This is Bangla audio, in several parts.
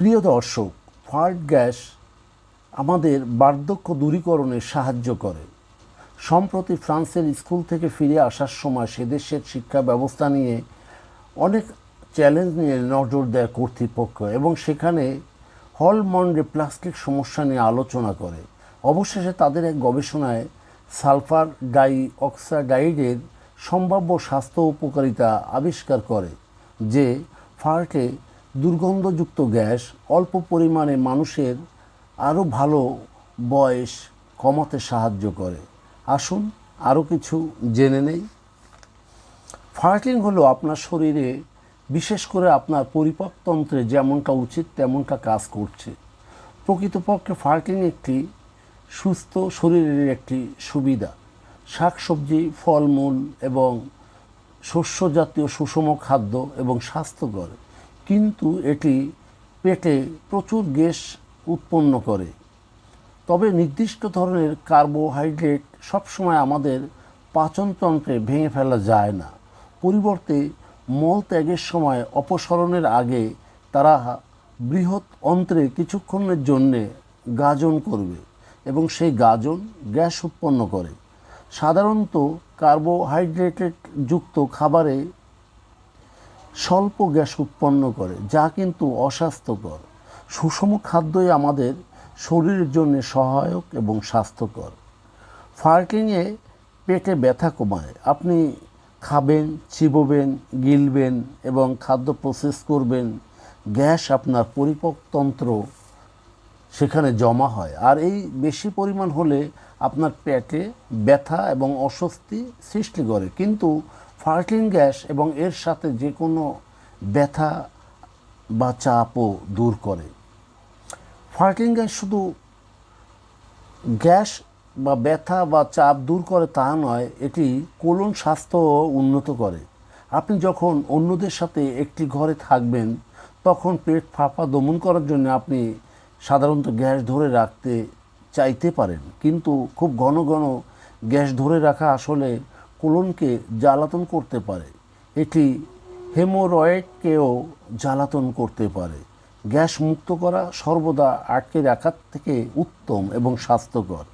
প্রিয় দর্শক ফার্ট গ্যাস আমাদের বার্ধক্য দূরীকরণে সাহায্য করে। সম্প্রতি ফ্রান্সের স্কুল থেকে ফিরে আসার সময় সে দেশের শিক্ষা ব্যবস্থা নিয়ে অনেক চ্যালেঞ্জ নিয়ে নজর দেয় কর্তৃপক্ষ এবং সেখানে হলমন্ডে প্লাস্টিক সমস্যা নিয়ে আলোচনা করে। অবশেষে তাদের এক গবেষণায় সালফার ডাই অক্সাইডাইডের সম্ভাব্য স্বাস্থ্য উপকারিতা আবিষ্কার করে, যে ফার্টে দুর্গন্ধযুক্ত গ্যাস অল্প পরিমাণে মানুষের আরও ভালো বয়স কমাতে সাহায্য করে। আসুন আরও কিছু জেনে নেই। ফার্টিং হলো আপনার শরীরে বিশেষ করে আপনার পরিপাকতন্ত্রে যেমনটা উচিত তেমনটা কাজ করছে। প্রকৃতপক্ষে ফার্টিং একটি সুস্থ শরীরের একটি সুবিধা। শাকসবজি, ফলমূল এবং শস্য জাতীয় সুষম খাদ্য এবং স্বাস্থ্যকর। কিন্তু এটি পেটে প্রচুর গ্যাস উৎপন্ন করে। তবে নির্দিষ্ট ধরনের কার্বোহাইড্রেট সবসময় আমাদের পাচনতন্ত্রে ভেঙে ফেলা যায় না। পরিবর্তে মল ত্যাগের সময় অপসরণের আগে তারা বৃহৎ অন্ত্রে কিছুক্ষণের জন্যে গাজন করবে এবং সেই গাজন গ্যাস উৎপন্ন করে। সাধারণত কার্বোহাইড্রেটেড যুক্ত খাবারে স্বল্প গ্যাস উৎপন্ন করে, যা কিন্তু অস্বাস্থ্যকর। সুষম খাদ্যই আমাদের শরীরের জন্য সহায়ক এবং স্বাস্থ্যকর। ফার্কিংয়ে পেটে ব্যথা কমায়। আপনি খাবেন, চিবোবেন, গিলবেন এবং খাদ্য প্রসেস করবেন, গ্যাস আপনার পরিপকতন্ত্র সেখানে জমা হয়। আর এই বেশি পরিমাণ হলে আপনার পেটে ব্যথা এবং অস্বস্তি সৃষ্টি করে। কিন্তু ফার্টিং গ্যাস এবং এর সাথে যে কোনো ব্যথা বা চাপও দূর করে। ফার্টিং গ্যাস শুধু গ্যাস বা ব্যথা বা চাপ দূর করে তা নয়, এটি কোলন স্বাস্থ্য উন্নত করে। আপনি যখন অন্যদের সাথে একটি ঘরে থাকবেন, তখন পেট ফাঁপা দমন করার জন্য আপনি সাধারণত গ্যাস ধরে রাখতে চাইতে পারেন। কিন্তু খুব ঘন ঘন গ্যাস ধরে রাখা আসলে কোলনকে জ্বালাতন করতে পারে। এটি হেমোরয়েডকেও জ্বালাতন করতে পারে। গ্যাস মুক্ত করা সর্বদা আটকে রাখার থেকে উত্তম এবং স্বাস্থ্যকর।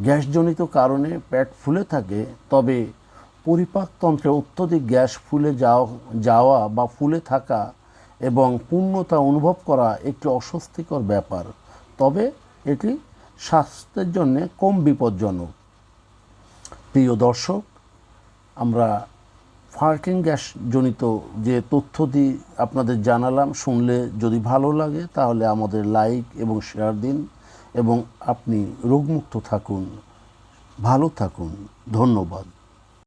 গ্যাসজনিত কারণে পেট ফুলে থাকে, তবে পরিপাকতন্ত্রে অত্যধিক গ্যাস ফুলে যাওয়া যাওয়া বা ফুলে থাকা এবং পূর্ণতা অনুভব করা একটি অস্বস্তিকর ব্যাপার। তবে এটি স্বাস্থ্যের জন্য কম বিপজ্জনক। প্রিয় দর্শক আমরা ফার্কিং গ্যাস জনিত যে তথ্য দিয়ে আপনাদের জানালাম, শুনলে যদি ভালো লাগে তাহলে আমাদের লাইক এবং শেয়ার দিন এবং আপনি রোগমুক্ত থাকুন, ভালো থাকুন। ধন্যবাদ।